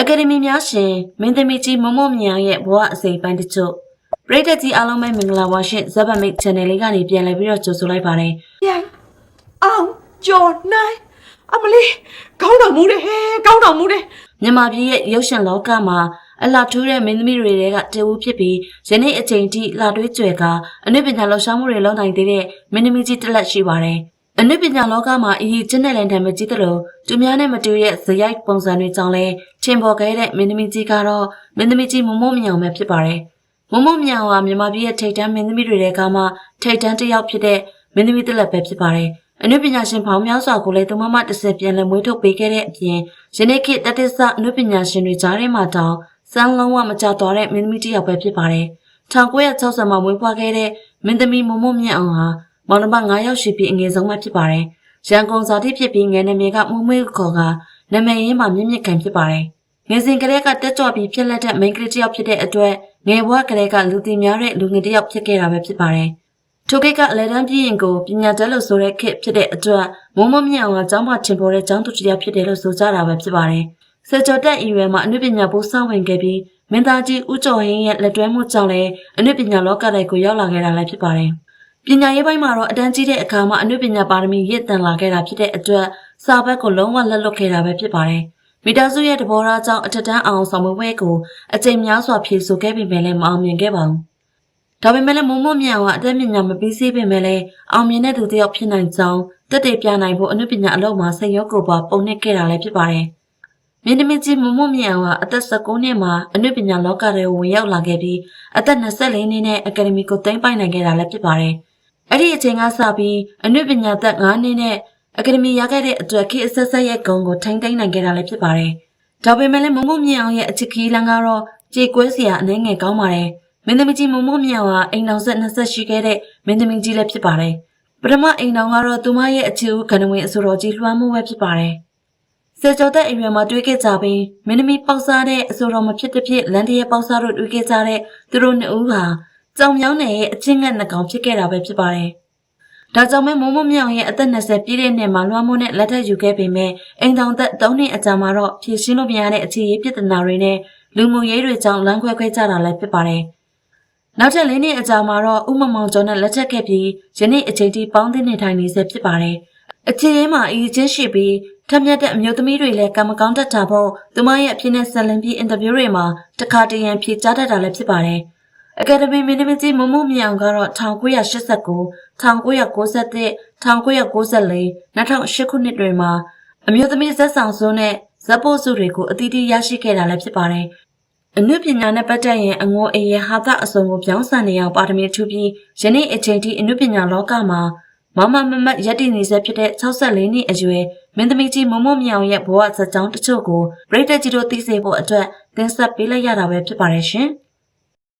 အကယ်ဒမီများရှင်မင်းသမီးကြီးမမမြောင်ရဲ့ဘဝအစိပ်ပိုင်းတချို့ပရိသတ်ကြီးအားလုံးပဲမင်္ဂလာပါရှင်ဇက်ဘတ်မိတ် channel လေးကနေပြန်လည်ပြီးတော့ကြိုဆိုလိုက်ပါတယ်ရိုင်အောင်ကျော်နိုင်အမလေးကောင်းတော်မူတယ်ဟဲကောင်းတော်မူတယ်မြန်မာပြည်ရဲ့ရုပ်ရှင်လောကမှာအလှထူးတဲ့မင်းသမီးတွေတဲကတဝူဖြစ်ပြီးယနေ့အချိန်ထိလှတွေးကြွယ်ကအနုပညာလှူရှားမှုတွေလုပ်နိုင်သေးတဲ့မင်းသမီးကြီးတစ်လက်ရှိပါတယ်။ အနုပညာလောကမှာအရေးကျတဲ့လန်တံမကြီးသလိုသူများနဲ့မတူတဲ့ဇယိုက်ပုံစံတွေကြောင့်လဲချင်းပေါ်ခဲ့တဲ့မင်းသမီးကြီးကတော့မင်းသမီးကြီးမမို့မြောင်ပဲဖြစ်ပါတယ်။မမို့မြောင်ဟာမြန်မာပြည်ရဲ့ထိပ်တန်းမင်းသမီးတွေတဲကမှထိပ်တန်းတစ်ယောက်ဖြစ်တဲ့မင်းသမီးတစ်လက်ပဲဖြစ်ပါတယ်။အနုပညာရှင်ဖောင်များစွာကိုလည်းသူမမတစ်စက်ပြန်လည်မွေးထုတ်ပေးခဲ့တဲ့အပြင်ယနေ့ခေတ်တတိဆအနုပညာရှင်တွေကြားထဲမှာတောင်စမ်းလုံးဝမကြတော့တဲ့မင်းသမီးတစ်ယောက်ပဲဖြစ်ပါတယ်။1960မှာမွေးဖွားခဲ့တဲ့မင်းသမီးမမမြင့်အောင်ဟာ မောင်နှမ9ယောက်ရှိပြီးအငယ်ဆုံးပဲဖြစ်ပါတယ်။ရန်ကုန်ဇာတိဖြစ်ပြီးငယ်နေမြေကမွေးမွေးခေါ်ကနာမည်ရင်းမှာမြင့်မြင့်ခံဖြစ်ပါတယ်။ငယ်စဉ်ကလေးကတက်ကြွပြီးဖြစ်လက်တဲ့မိန်းကလေးတစ်ယောက်ဖြစ်တဲ့အတွက်ငယ်ဘဝကလေးကလူသိများတဲ့လူငယ်တစ်ယောက်ဖြစ်ခဲ့တာပဲဖြစ်ပါတယ်။ထိုကိတ်ကအလဲတန်းပြည့်ရင်ကိုပညာတတ်လို့ဆိုတဲ့ခက်ဖြစ်တဲ့အတွက်မုံမမြအောင်ကကျောင်းမထင်ပေါ်တဲ့ကျောင်းသူတရားဖြစ်တယ်လို့ဆိုကြတာပဲဖြစ်ပါတယ်။ဆက်ကျော်တက်အီရွယ်မှာအနုပညာဘိုးဆောင်ဝင်ခဲ့ပြီးမင်းသားကြီးဦးကျော်ဟင်းရဲ့လက်တွဲမှုကြောင့်လည်းအနုပညာလောကတိုက်ကိုရောက်လာခဲ့တာလည်းဖြစ်ပါတယ်။ ပညာရေးပိုင်းမှာတော့အတန်းကြီးတဲ့အခါမှာအနုပညာပါရမီရည်တန်လာခဲ့တာဖြစ်တဲ့အတွက်စာဘက်ကိုလုံးဝလက်လွတ်ခဲ့တာပဲဖြစ်ပါတယ်။မိသားစုရဲ့တဘောထားကြောင့်အထက်တန်းအောင်ဆောင်မွေးကိုအကြိမ်များစွာဖြေဆိုခဲ့ပြီးမှလည်းမအောင်မြင်ခဲ့ပါဘူး။ဒါပေမဲ့လည်းမုံမမြောင်ကအသက်ပညာမပြီးသေးပေမဲ့လည်းအောင်မြင်တဲ့သူတစ်ယောက်ဖြစ်နိုင်ကြောင်းတက်တေပြနိုင်ဖို့အနုပညာအလုပ်မှာစိတ်ရောကိုယ်ပါပုံနှိပ်ခဲ့တာလည်းဖြစ်ပါတယ်။မင်းသမီးကြီးမုံမမြောင်ကအသက်19နှစ်မှာအနုပညာလောကထဲကိုဝင်ရောက်လာခဲ့ပြီးအသက်24နှစ်နဲ့အကယ်ဒမီကိုသိမ်းပိုက်နိုင်ခဲ့တာလည်းဖြစ်ပါတယ်။ အဲ့ဒီအချိန်ကစပြီးအနုပညာသက်9နှစ်နဲ့အကယ်ဒမီရခဲ့တဲ့အတွက်ခေတ်အဆက်ဆက်ရဲ့ဂုဏ်ကိုထိန်းသိမ်းနိုင်ခဲ့တာလည်းဖြစ်ပါတယ်။ဒါပေမဲ့လည်းမမမြင့်အောင်ရဲ့အချစ်ခီးလန်းကတော့ကြေကွဲစရာအနေငယ်ကောင်းပါတယ်။မင်းသမီးကြီးမမမြင့်အောင်ဟာအိမ်တော်ဆက်20ရှိခဲ့တဲ့မင်းသမီးကြီးလည်းဖြစ်ပါတယ်။ပထမအိမ်တော်ကတော့သူမရဲ့အချစ်ဦးကဏ္ဍဝင်အဆိုတော်ကြီးလွှမ်းမိုးပဲဖြစ်ပါတယ်။စေကျော်တဲ့အိမ်ရွယ်မှာတွေ့ခဲ့ကြပြီးမင်းသမီးပေါက်စားတဲ့အဆိုတော်မဖြစ်တဲ့ဖြစ်လန်တရဲပေါက်စားတို့တွေ့ခဲ့ကြတဲ့သူတို့နှစ်ဦးဟာ ကြောင်မြောင်းနယ်ရဲ့အချင်းငတ်နှကောင်ဖြစ်ခဲ့တာပဲဖြစ်ပါတယ်။ဒါကြောင့်မဲမုံမမြောင်ရဲ့အသက်20ပြည့်တဲ့နှစ်မှာလွှမ်းမိုးနဲ့လက်ထပ်ယူခဲ့ပေမဲ့အိမ်တောင်သက်3နှစ်အကြာမှာတော့ဖြည့်ရှင်းလို့မရတဲ့အခြေရေးပြဿနာတွေနဲ့လူမှုရေးတွေကြောင့်လမ်းခွဲခွဲကြတာလည်းဖြစ်ပါတယ်။နောက်ထပ်၄နှစ်အကြာမှာတော့ဥမမောင်ကျော်နဲ့လက်ထပ်ခဲ့ပြီးယနေ့အချိန်ထိပေါင်းသင်းနေထိုင်နေဆဲဖြစ်ပါတယ်။အခြေရေးမှာအရေးချင်းရှိပြီးထက်မြက်တဲ့အမျိုးသမီးတွေလည်းကံမကောင်းတတ်တာဖို့သူမရဲ့အဖြစ်နဲ့ဆက်လင်းပြီးအင်တာဗျူးတွေမှာတခါတရံဖြေကြားတတ်တာလည်းဖြစ်ပါတယ်။ အကယ်ဒမီမင်းသမီးကြီးမမမြောင်ကတော့1989 1991 1994 2008ခုနှစ်တွေမှာအမျိုးသမီးဇက်ဆောင်စုနဲ့ဇက်ပို့စုတွေကိုအသီးသီးရရှိခဲ့တာလည်းဖြစ်ပါတယ်။အနုပညာနဲ့ပတ်သက်ရင်အငိုအေးရဟာသအစုံကိုပြောင်းဆန်နေအောင်ပါရမီထူပြီးယနေ့အချိန်ထိအနုပညာလောကမှာမမမမရက်တည်နေစေဖြစ်တဲ့64နှစ်အရွယ်မင်းသမီးကြီးမမမြောင်ရဲ့ဘဝဇာတ်ကြောင်းတချို့ကိုပြည်သက်ကြီးတို့သိစေဖို့အတွက်တင်ဆက်ပေးလိုက်ရတာပဲဖြစ်ပါတယ်ရှင်။